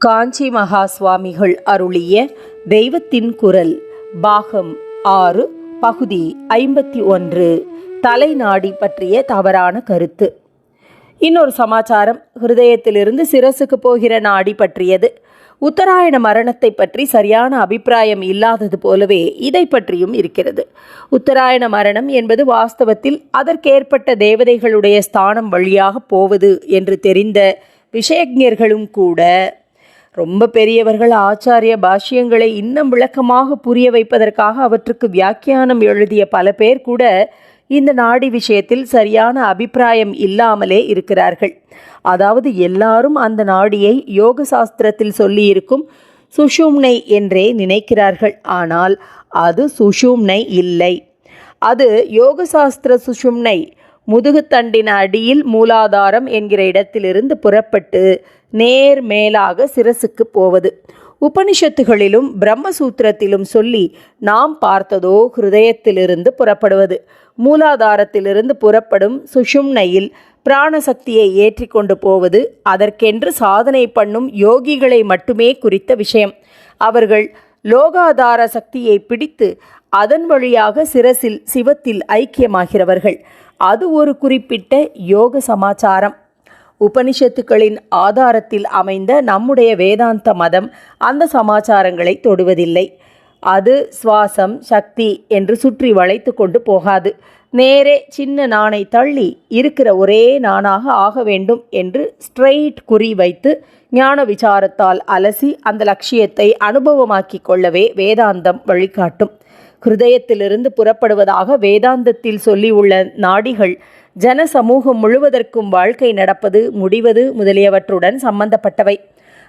காஞ்சி மகா சுவாமிகள் அருளிய தெய்வத்தின் குரல் பாகம் ஆறு பகுதி ஐம்பத்தி ஒன்று தலைநாடி பற்றிய தவறான கருத்து. இன்னொரு சமாச்சாரம் ஹிருதயத்திலிருந்து சிரசுக்கு போகிற நாடி பற்றியது. உத்தராயண மரணத்தை பற்றி சரியான அபிப்பிராயம் இல்லாதது போலவே இதை பற்றியும் இருக்கிறது. உத்தராயண மரணம் என்பது வாஸ்தவத்தில் அதற்கேற்பட்ட தேவதைகளுடைய ஸ்தானம் வழியாக போவது என்று தெரிந்த விஷயஜர்களும் கூட ரொம்ப பெரியவர்கள் ஆச்சாரிய பாஷ்யங்களை இன்னும் விளக்கமாக புரிய வைப்பதற்காக அவற்றுக்கு வியாக்கியானம் எழுதிய பல பேர் கூட இந்த நாடி விஷயத்தில் சரியான அபிப்பிராயம் இல்லாமலே இருக்கிறார்கள். அதாவது எல்லாரும் அந்த நாடியை யோக சாஸ்திரத்தில் சொல்லியிருக்கும் சுஷும்னை என்றே நினைக்கிறார்கள். ஆனால் அது சுஷும்னை இல்லை. அது யோகசாஸ்திர சுஷும்னை முதுகுத்தண்டின் அடியில் மூலாதாரம் என்கிற இடத்திலிருந்து புறப்பட்டு நேர் மேலாக சிரசுக்கு போவது. உபனிஷத்துகளிலும் பிரம்மசூத்திரத்திலும் சொல்லி நாம் பார்த்ததோ ஹிருதயத்திலிருந்து புறப்படுவது. மூலாதாரத்திலிருந்து புறப்படும் சுஷும்னையில் பிராணசக்தியை ஏற்றிக்கொண்டு போவது அதற்கென்று சாதனை பண்ணும் யோகிகளை மட்டுமே குறித்த விஷயம். அவர்கள் லோகாதார சக்தியை பிடித்து அதன் வழியாக சிரசில் சிவத்தில் ஐக்கியமாகிறவர்கள். அது ஒரு குறிப்பிட்ட யோக சமாச்சாரம். உபனிஷத்துக்களின் ஆதாரத்தில் அமைந்த நம்முடைய வேதாந்த மதம் அந்த சமாச்சாரங்களை தொடுவதில்லை. அது சுவாசம் சக்தி என்று சுற்றி வளைத்து கொண்டு போகாது. நேரே சின்ன நாணை தள்ளி இருக்கிற ஒரே நானாக ஆக வேண்டும் என்று ஸ்ட்ரெயிட் குறி வைத்து ஞான விசாரத்தால் அலசி அந்த லட்சியத்தை அனுபவமாக்கிக் கொள்ளவே வேதாந்தம் வழிகாட்டும். ஹிருதயத்திலிருந்து புறப்படுவதாக வேதாந்தத்தில் சொல்லியுள்ள நாடிகள் ஜன சமூகம் முழுவதற்கும் வாழ்க்கை நடப்பது முடிவது முதலியவற்றுடன் சம்பந்தப்பட்டவை.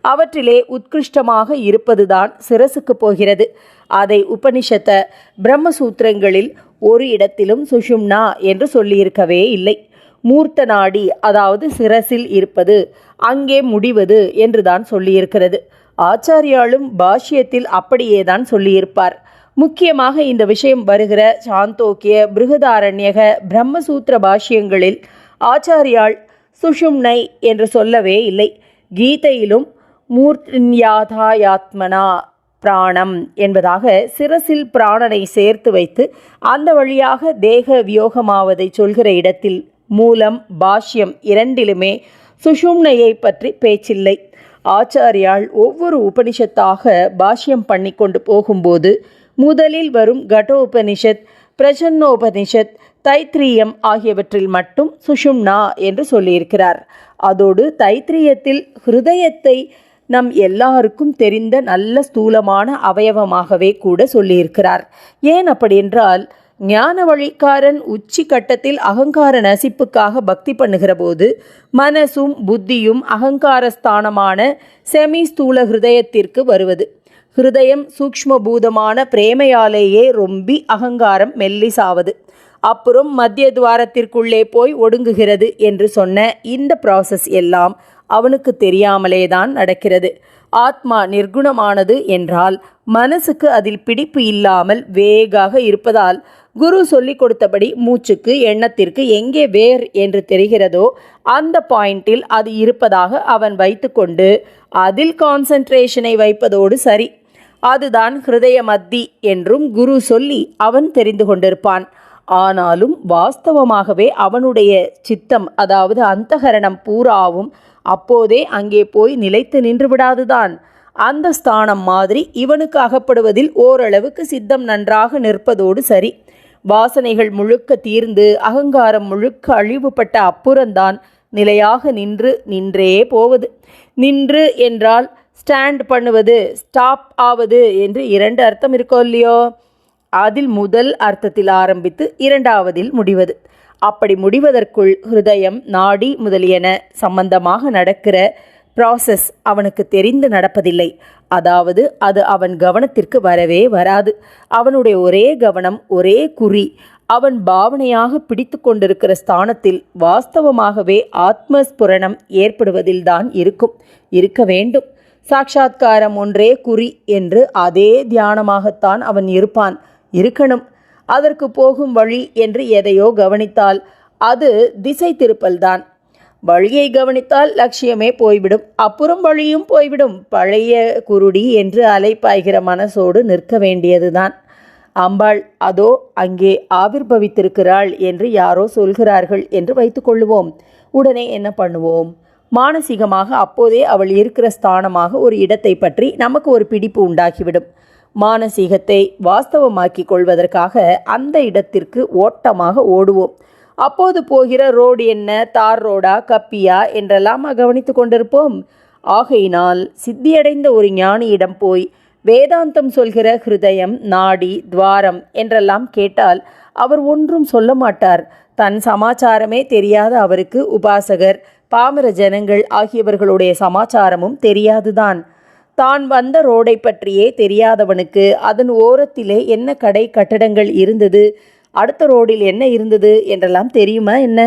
அவற்றிலே உத்கிருஷ்டமாக இருப்பதுதான் சிரசுக்கு போகிறது. அதை உபனிஷத்த பிரம்மசூத்திரங்களில் ஒரு இடத்திலும் சுஷும்னா என்று சொல்லியிருக்கவே இல்லை. மூர்த்த நாடி அதாவது சிரசில் இருப்பது அங்கே முடிவது என்றுதான் சொல்லியிருக்கிறது. ஆச்சாரியாலும் பாஷ்யத்தில் அப்படியேதான் சொல்லியிருப்பார். முக்கியமாக இந்த விஷயம் வருகிற சாந்தோக்கிய பிருகதாரண்யக பிரம்மசூத்திர பாஷ்யங்களில் ஆச்சாரியால் சுஷும்னை என்று சொல்லவே இல்லை. கீதையிலும் மூர்த்தியாதாயாத்மனா பிராணம் என்பதாக சிரசில் பிராணனை சேர்த்து வைத்து அந்த வழியாக தேக வியோகமாவதை சொல்கிற இடத்தில் மூலம் பாஷ்யம் இரண்டிலுமே சுஷும்னையை பற்றி பேச்சில்லை. ஆச்சாரியால் ஒவ்வொரு உபனிஷத்தாக பாஷ்யம் பண்ணி கொண்டு போகும்போது முதலில் வரும் கடோபனிஷத் பிரசன்னோபனிஷத் தைத்திரியம் ஆகியவற்றில் மட்டும் சுஷும்னா என்று சொல்லியிருக்கிறார். அதோடு தைத்திரியத்தில் ஹிருதயத்தை நம் எல்லாருக்கும் தெரிந்த நல்ல ஸ்தூலமான அவயவமாகவே கூட சொல்லியிருக்கிறார். ஏன் அப்படி என்றால் ஞான வழிக்காரன் உச்சி கட்டத்தில் அகங்கார நசிப்புக்காக பக்தி பண்ணுகிற போது மனசும் புத்தியும் அகங்காரஸ்தானமான செமி ஸ்தூல ஹிருதயத்திற்கு வருவது. ஹிருதயம் சூக்ஷ்மபூதமான பிரேமையாலேயே ரொம்பி அகங்காரம் மெல்லிசாவது அப்புறம் மத்திய துவாரத்திற்குள்ளே போய் ஒடுங்குகிறது என்று சொன்ன இந்த ப்ராசஸ் எல்லாம் அவனுக்கு தெரியாமலே தான் நடக்கிறது. ஆத்மா நிர்குணமானது என்றால் மனசுக்கு அதில் பிடிப்பு இல்லாமல் வேகாக இருப்பதால் குரு சொல்லிக் கொடுத்தபடி மூச்சுக்கு எண்ணத்திற்கு எங்கே வேர் என்று தெரிகிறதோ அந்த பாயிண்டில் அது இருப்பதாக அவன் வைத்துக்கொண்டு அதில் கான்சன்ட்ரேஷனை வைப்பதோடு சரி. அதுதான் ஹிருதய மத்தி என்றும் குரு சொல்லி அவன் தெரிந்து கொண்டிருப்பான். ஆனாலும் வாஸ்தவமாகவே அவனுடைய சித்தம் அதாவது அந்தகரணம் பூராவும் அப்போதே அங்கே போய் நிலைத்து நின்று விடாதுதான். அந்த ஸ்தானம் மாதிரி இவனுக்கு அகப்படுவதில் ஓரளவுக்கு சித்தம் நன்றாக நிற்பதோடு சரி. வாசனைகள் முழுக்க தீர்ந்து அகங்காரம் முழுக்க அழிவுபட்ட அப்புறந்தான் நிலையாக நின்று நின்றே போவது. நின்று என்றால் ஸ்டாண்ட் பண்ணுவது ஸ்டாப் ஆவது என்று இரண்டு அர்த்தம் இருக்கோ இல்லையோ? அதில் முதல் அர்த்தத்தில் ஆரம்பித்து இரண்டாவதில் முடிவது. அப்படி முடிவதற்குள் ஹிருதயம் நாடி முதலியன சம்பந்தமாக நடக்கிற ப்ராசஸ் அவனுக்கு தெரிந்து நடப்பதில்லை. அதாவது அது அவன் கவனத்திற்கு வரவே வராது. அவனுடைய ஒரே கவனம் ஒரே குறி அவன் பாவனையாக பிடித்து கொண்டிருக்கிற ஸ்தானத்தில் வாஸ்தவமாகவே ஆத்மஸ்புரணம் ஏற்படுவதில்தான் இருக்கும். இருக்க வேண்டும். சாட்சா்காரம் ஒன்றே குறி என்று அதே தியானமாகத்தான் அவன் இருப்பான். இருக்கணும். அதற்கு போகும் வழி என்று எதையோ கவனித்தால் அது திசை திருப்பல்தான். வழியை கவனித்தால் லட்சியமே போய்விடும். அப்புறம் வழியும் போய்விடும். பழைய குருடி என்று அலைப்பாய்கிற மனசோடு நிற்க வேண்டியதுதான். அம்பாள் அதோ அங்கே ஆவிர்பவித்திருக்கிறாள் என்று யாரோ சொல்கிறார்கள் என்று வைத்துக்கொள்ளுவோம் உடனே என்ன பண்ணுவோம்? மானசீகமாக அப்போதே அவள் இருக்கிற ஸ்தானமாக ஒரு இடத்தை பற்றி நமக்கு ஒரு பிடிப்பு உண்டாகிவிடும். மானசீகத்தை வாஸ்தவமாக்கிக் கொள்வதற்காக அந்த இடத்திற்கு ஓட்டமாக ஓடுவோம். அப்போது போகிற ரோடு என்ன தார் ரோடா கப்பியா என்றெல்லாம் கவனித்து கொண்டிருப்போம். ஆகையினால் சித்தியடைந்த ஒரு ஞானியிடம் போய் வேதாந்தம் சொல்கிற ஹிருதயம் நாடி துவாரம் என்றெல்லாம் கேட்டால் அவர் ஒன்றும் சொல்ல மாட்டார். தன் சமாச்சாரமே தெரியாத அவருக்கு உபாசகர் பாமர ஜனங்கள் ஆகியவர்களுடைய சமாச்சாரமும் தெரியாதுதான். தான் வந்த ரோடை பற்றியே தெரியாதவனுக்கு அதன் ஓரத்திலே என்ன கடை கட்டடங்கள் இருந்தது அடுத்த ரோடில் என்ன இருந்தது என்றெல்லாம் தெரியுமா என்ன?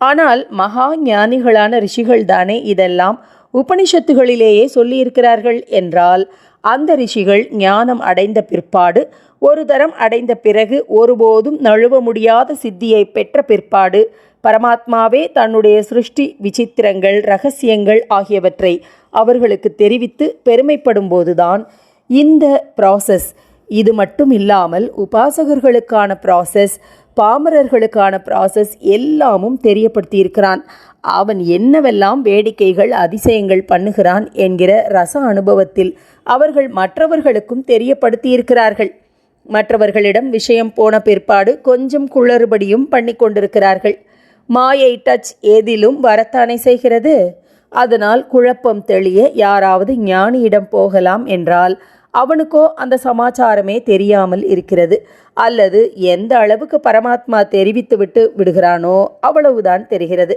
ஆனால் மகா ஞானிகளான ரிஷிகள் தானே இதெல்லாம் உபனிஷத்துகளிலேயே சொல்லியிருக்கிறார்கள் என்றால் அந்த ரிஷிகள் ஞானம் அடைந்த பிற்பாடு ஒரு தரம் அடைந்த பிறகு ஒருபோதும் நழுவ முடியாத சித்தியை பெற்ற பிற்பாடு பரமாத்மாவே தன்னுடைய சிருஷ்டி விசித்திரங்கள் ரகசியங்கள் ஆகியவற்றை அவர்களுக்கு தெரிவித்து பெருமைப்படும் போதுதான் இந்த ப்ராசஸ் இது மட்டும் இல்லாமல் உபாசகர்களுக்கான ப்ராசஸ் பாமரர்களுக்கான ப்ராசஸ் எல்லாமும் தெரியப்படுத்தியிருக்கிறான். அவன் என்னவெல்லாம் வேடிக்கைகள் அதிசயங்கள் பண்ணுகிறான் என்கிற ரச அனுபவத்தில் அவர்கள் மற்றவர்களுக்கும் தெரியப்படுத்தியிருக்கிறார்கள். மற்றவர்களிடம் விஷயம் போன பிற்பாடு கொஞ்சம் குளறுபடியும் பண்ணி கொண்டிருக்கிறார்கள் மாயை டச் ஏதிலும் வரத்தானே செய்கிறது? அதனால் குழப்பம் தெளிய யாராவது ஞானியிடம் போகலாம் என்றால் அவனுக்கோ அந்த சமாச்சாரமே தெரியாமல் இருக்கிறது. அல்லது எந்த அளவுக்கு பரமாத்மா தெரிவித்துவிட்டு விடுகிறானோ அவ்வளவுதான் தெரிகிறது.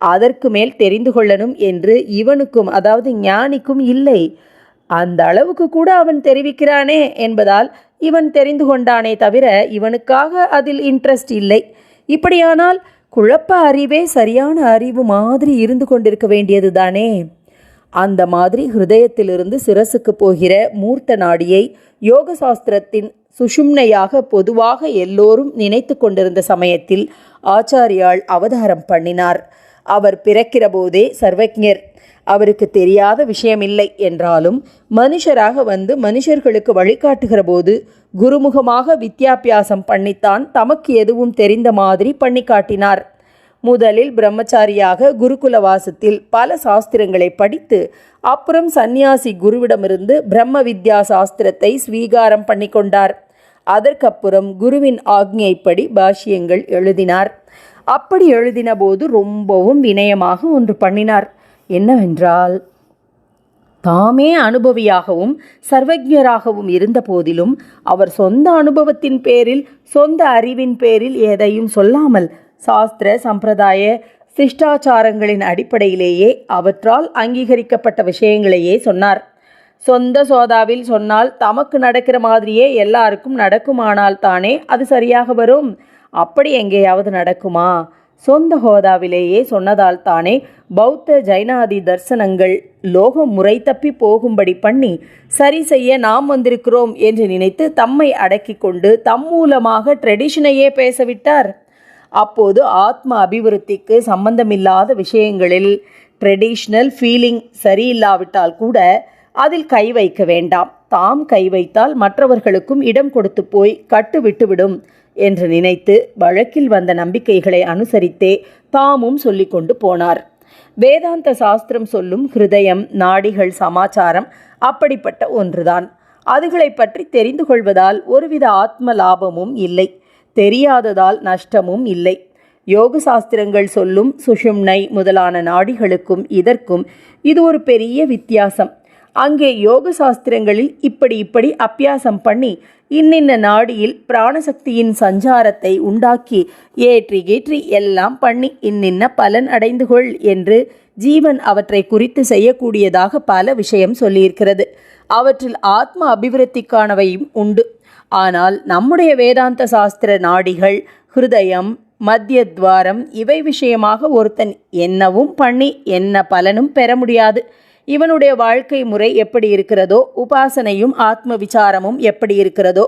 அதற்கு மேல் தெரிந்து கொள்ளணும் என்று இவனுக்கும் அதாவது ஞானிக்கும் இல்லை. அந்த அளவுக்கு கூட அவன் தெரிவிக்கிறானே என்பதால் இவன் தெரிந்து கொண்டானே தவிர இவனுக்காக அதில் இன்ட்ரெஸ்ட் இல்லை. இப்படியானால் குழப்ப அறிவே சரியான அறிவு மாதிரி இருந்து கொண்டிருக்க வேண்டியது தானே? அந்த மாதிரி ஹிருதயத்திலிருந்து சிரசுக்கு போகிற மூர்த்த நாடியை யோக சாஸ்திரத்தின் சுஷும்னையாக பொதுவாக எல்லோரும் நினைத்து கொண்டிருந்த சமயத்தில் ஆச்சாரியால் அவதாரம் பண்ணினார். அவர் பிறக்கிற போதே சர்வஜர் அவருக்கு தெரியாத விஷயமில்லை என்றாலும் மனுஷராக வந்து மனுஷர்களுக்கு வழிகாட்டுகிற போது குருமுகமாக வித்யாபியாசம் பண்ணித்தான் தமக்கு எதுவும் தெரிந்த மாதிரி பண்ணி காட்டினார். முதலில் பிரம்மச்சாரியாக குருகுலவாசத்தில் பல சாஸ்திரங்களை படித்து அப்புறம் சந்நியாசி குருவிடமிருந்து பிரம்ம வித்யா சாஸ்திரத்தை ஸ்வீகாரம் பண்ணி கொண்டார். அதற்கப்புறம் குருவின் ஆக்ஞைப்படி பாஷ்யங்கள் எழுதினார். அப்படி எழுதின போது ரொம்பவும் வினயமாக ஒன்று பண்ணினார். என்னவென்றால் தாமே அனுபவியாகவும் சர்வஜராகவும் இருந்த போதிலும் அவர் சொந்த அனுபவத்தின் பேரில் சொந்த அறிவின் பேரில் எதையும் சொல்லாமல் சாஸ்திர சம்பிரதாய சிஷ்டாச்சாரங்களின் அடிப்படையிலேயே அவற்றால் அங்கீகரிக்கப்பட்ட விஷயங்களையே சொன்னார். சொந்த சோதாவில் சொன்னால் தமக்கு நடக்கிற மாதிரியே எல்லாருக்கும் நடக்குமானால் தானே அது சரியாக வரும். அப்படி எங்கேயாவது நடக்குமா? சொந்த ஹோதாவிலேயே சொன்னதால் தானே பௌத்த ஜைனாதி தர்சனங்கள் லோகம் முறை தப்பி போகும்படி பண்ணி சரி செய்ய நாம் வந்திருக்கிறோம் என்று நினைத்து தம்மை அடக்கி கொண்டு தம் மூலமாக ட்ரெடிஷனையே பேசவிட்டார். அப்போது ஆத்ம அபிவிருத்திக்கு சம்பந்தமில்லாத விஷயங்களில் ட்ரெடிஷ்னல் ஃபீலிங் சரியில்லாவிட்டால் கூட அதில் கை வைக்க வேண்டாம். தாம் கை வைத்தால் மற்றவர்களுக்கும் இடம் கொடுத்து போய் கட்டு விட்டுவிடும் என்று நினைத்து வழக்கில் வந்த நம்பிக்கைகளை அனுசரித்தே தாமும் சொல்லிக்கொண்டு போனார். வேதாந்த சாஸ்திரம் சொல்லும் ஹிருதயம் நாடிகள் சமாச்சாரம் அப்படிப்பட்ட ஒன்றுதான். அதுகளை பற்றி தெரிந்து கொள்வதால் ஒருவித ஆத்ம லாபமும் இல்லை. தெரியாததால் நஷ்டமும் இல்லை. யோக சாஸ்திரங்கள் சொல்லும் சுஷும்னை முதலான நாடிகளுக்கும் இதற்கும் இது ஒரு பெரிய வித்தியாசம். அங்கே யோக சாஸ்திரங்களில் இப்படி இப்படி அப்பியாசம் பண்ணி இன்னின்ன நாடியில் பிராணசக்தியின் சஞ்சாரத்தை உண்டாக்கி ஏற்றி கீற்றி எல்லாம் பண்ணி இன்னின்ன பலன் அடைந்து கொள் என்று ஜீவன் அவற்றை குறித்து செய்யக்கூடியதாக பல விஷயம் சொல்லியிருக்கிறது. அவற்றில் ஆத்ம அபிவிருத்திக்கானவையும் உண்டு. ஆனால் நம்முடைய வேதாந்த சாஸ்திர நாடிகள் ஹிருதயம் மத்திய துவாரம் இவை விஷயமாக ஒருத்தன் என்னவும் பண்ணி என்ன பலனும் பெற முடியாது. இவனுடைய வாழ்க்கை முறை எப்படி இருக்கிறதோ உபாசனையும் ஆத்ம விசாரமும் எப்படி இருக்கிறதோ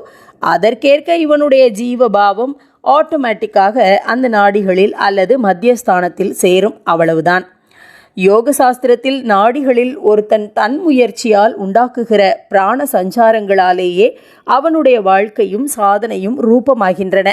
அதற்கேற்க இவனுடைய ஜீவபாவம் ஆட்டோமேட்டிக்காக அந்த நாடிகளில் அல்லது மத்தியஸ்தானத்தில் சேரும் அவ்வளவுதான். யோக சாஸ்திரத்தில் நாடிகளில் ஒருத்தன் தன் முயற்சியால் உண்டாக்குகிற பிராண சஞ்சாரங்களாலேயே அவனுடைய வாழ்க்கையும் சாதனையும் ரூபமாகின்றன.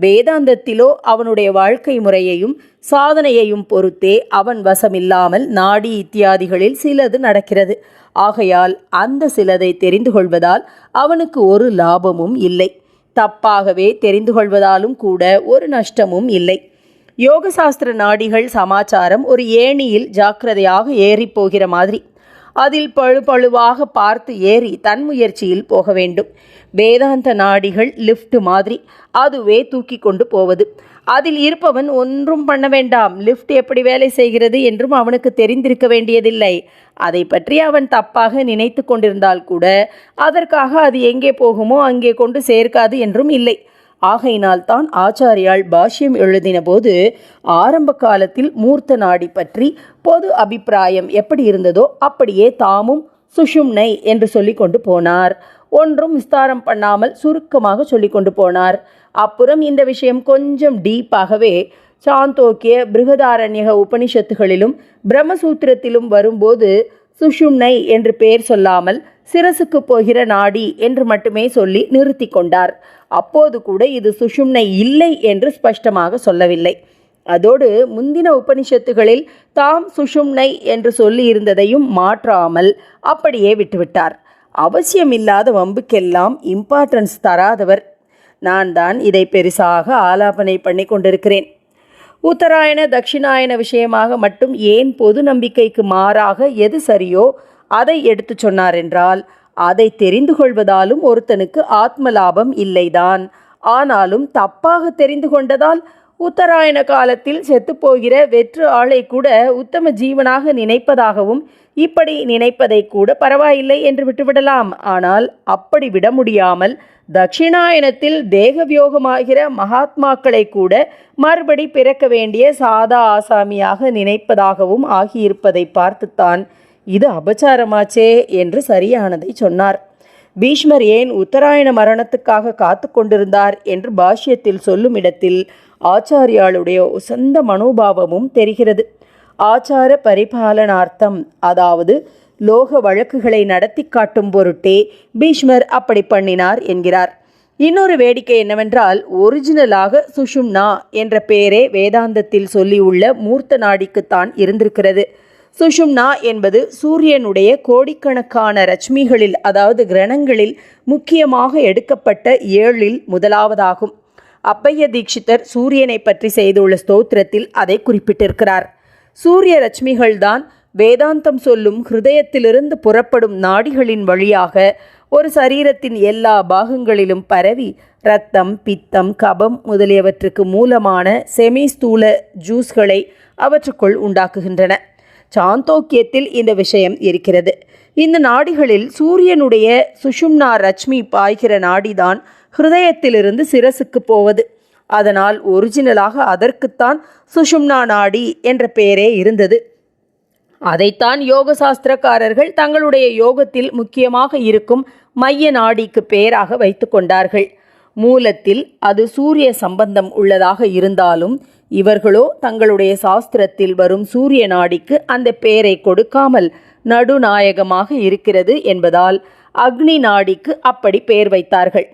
வேதாந்தத்திலோ அவனுடைய வாழ்க்கை முறையையும் சாதனையையும் பொறுத்தே அவன் வசமில்லாமல் நாடி இத்தியாதிகளில் சிலது நடக்கிறது. ஆகையால் அந்த சிலதை தெரிந்து கொள்வதால் அவனுக்கு ஒரு லாபமும் இல்லை. தப்பாகவே தெரிந்து கொள்வதாலும் கூட ஒரு நஷ்டமும் இல்லை. யோகசாஸ்திர நாடிகள் சமாச்சாரம் ஒரு ஏணியில் ஜாக்கிரதையாக ஏறிப் போகிற மாதிரி. அதில் பழுபழுவாக பார்த்து ஏறி தன் முயற்சியில் போக வேண்டும். வேதாந்த நாடிகள் லிஃப்ட் மாதிரி அதுவே தூக்கி கொண்டு போவது. அதில் இருப்பவன் ஒன்றும் பண்ண வேண்டாம். லிஃப்ட் எப்படி வேலை செய்கிறது என்றும் அவனுக்கு தெரிந்திருக்க வேண்டியதில்லை. அதை பற்றி அவன் தப்பாக நினைத்து கொண்டிருந்தால் கூட அதற்காக அது எங்கே போகுமோ அங்கே கொண்டு சேர்க்காது என்றும் இல்லை. ஆகையினால் தான் ஆச்சாரியால் பாஷ்யம் எழுதின போது ஆரம்ப காலத்தில் மூர்த்த நாடி பற்றி பொது அபிப்பிராயம் எப்படி இருந்ததோ அப்படியே தாமும் சுஷும்னை என்று சொல்லி கொண்டு போனார். ஒன்றும் விஸ்தாரம் பண்ணாமல் சுருக்கமாக சொல்லி கொண்டு போனார். அப்புறம் இந்த விஷயம் கொஞ்சம் டீப்பாகவே சாந்தோக்கிய பிருகதாரண்யக உபனிஷத்துகளிலும் பிரம்மசூத்திரத்திலும் வரும்போது சுஷும்னை என்று பெயர் சொல்லாமல் சிரசுக்கு போகிற நாடி என்று மட்டுமே சொல்லி நிறுத்தி கொண்டார். அப்போது கூட இது சுஷும்னை இல்லை என்று ஸ்பஷ்டமாக சொல்லவில்லை. அதோடு முந்தின உபனிஷத்துகளில் தாம் சுஷும்னை என்று சொல்லி இருந்ததையும் மாற்றாமல் அப்படியே விட்டுவிட்டார். அவசியமில்லாத வம்புக்கெல்லாம் இம்பார்ட்டன்ஸ் தராதவர். நான் தான் இதை பெருசாக ஆலாபனை பண்ணி கொண்டிருக்கிறேன். உத்தராயண தட்சிணாயன விஷயமாக மட்டும் ஏன் பொது நம்பிக்கைக்கு மாறாக எது சரியோ அதை எடுத்து சொன்னார் என்றால் அதை தெரிந்து கொள்வதாலும் ஒருத்தனுக்கு ஆத்ம லாபம் இல்லைதான். ஆனாலும் தப்பாக தெரிந்து கொண்டதால் உத்தராயண காலத்தில் செத்துப்போகிற வெற்று ஆளை கூட உத்தம ஜீவனாக நினைப்பதாகவும் இப்படி நினைப்பதை கூட பரவாயில்லை என்று விட்டுவிடலாம். ஆனால் அப்படி விட முடியாமல் தட்சிணாயனத்தில் தேகவியோகமாகிற மகாத்மாக்களை கூட மறுபடி பிறக்க வேண்டிய சாதா ஆசாமியாக நினைப்பதாகவும் ஆகியிருப்பதை பார்த்துத்தான் இது அபச்சாரமாச்சே என்று சரியானதை சொன்னார். பீஷ்மர் ஏன் உத்தராயண மரணத்துக்காக காத்து கொண்டிருந்தார் என்று பாஷ்யத்தில் சொல்லும் இடத்தில் ஆச்சாரியாளுடைய உசந்த மனோபாவமும் தெரிகிறது. ஆச்சார பரிபாலனார்த்தம் அதாவது லோக வழக்குகளை நடத்தி காட்டும் பொருட்டே பீஷ்மர் அப்படி பண்ணினார் என்கிறார். இன்னொரு வேடிக்கை என்னவென்றால் ஒரிஜினலாக சுஷும்னா என்ற பெயரே வேதாந்தத்தில் சொல்லியுள்ள மூர்த்த நாடிக்குத்தான் இருந்திருக்கிறது. சுஷும்னா என்பது சூரியனுடைய கோடிக்கணக்கான ரச்மிகளில் அதாவது கிரணங்களில் முக்கியமாக எடுக்கப்பட்ட ஏழில் முதலாவதாகும். அப்பைய தீட்சிதர் சூரியனை பற்றி செய்துள்ள ஸ்தோத்திரத்தில் அதை குறிப்பிட்டிருக்கிறார். சூரிய ரச்மிகள்தான் வேதாந்தம் சொல்லும் ஹிருதயத்திலிருந்து புறப்படும் நாடிகளின் வழியாக ஒரு சரீரத்தின் எல்லா பாகங்களிலும் பரவி இரத்தம் பித்தம் கபம் முதலியவற்றுக்கு மூலமான செமிஸ்தூல ஜூஸ்களை அவற்றுக்குள் உண்டாக்குகின்றன. சாந்தோக்கியத்தில் இந்த விஷயம் இருக்கிறது. இந்த நாடிகளில் சூரியனுடைய சுஷும்னா ரச்மி பாய்கிற நாடிதான் ஹிருதயத்திலிருந்து சிரசுக்கு போவது. அதனால் ஒரிஜினலாக அதற்குத்தான் சுஷும்னா நாடி என்ற பெயரே இருந்தது. அதைத்தான் யோக சாஸ்திரக்காரர்கள் தங்களுடைய யோகத்தில் முக்கியமாக இருக்கும் மைய நாடிக்கு பெயராக வைத்து கொண்டார்கள். மூலத்தில் அது சூரிய சம்பந்தம் உள்ளதாக இருந்தாலும் இவர்களோ தங்களுடைய சாஸ்திரத்தில் வரும் சூரிய நாடிக்கு அந்த பெயரை கொடுக்காமல் நடுநாயகமாக இருக்கிறது என்பதால் அக்னி நாடிக்கு அப்படி பெயர் வைத்தார்கள்.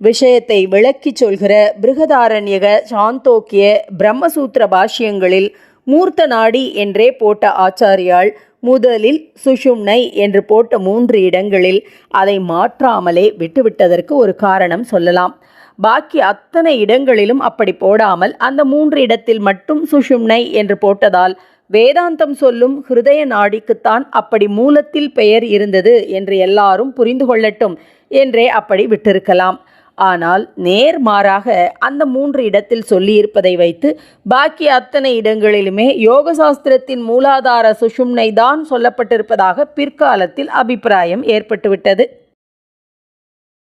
விஷயத்தை விளக்கிச் சொல்கிற பிருகதாரண்யக சாந்தோக்கிய பிரம்மசூத்திர பாஷ்யங்களில் மூர்த்த நாடி என்றே போட்ட ஆச்சாரியால் முதலில் சுஷும்னை என்று போட்ட மூன்று இடங்களில் அதை மாற்றாமலே விட்டுவிட்டதற்கு ஒரு காரணம் சொல்லலாம். பாக்கி அத்தனை இடங்களிலும் அப்படி போடாமல் அந்த மூன்று இடத்தில் மட்டும் சுஷும்னை என்று போட்டதால் வேதாந்தம் சொல்லும் ஹிருதய நாடிக்குத்தான் அப்படி மூலத்தில் பெயர் இருந்தது என்று எல்லாரும் புரிந்து கொள்ளட்டும் என்றே அப்படி விட்டிருக்கலாம். ஆனால் நேர்மாறாக அந்த மூன்று இடத்தில் சொல்லியிருப்பதை வைத்து பாக்கி அத்தனை இடங்களிலுமே யோக சாஸ்திரத்தின் மூலாதார சுஷும்னை தான் சொல்லப்பட்டிருப்பதாக பிற்காலத்தில் அபிப்பிராயம் ஏற்பட்டுவிட்டது.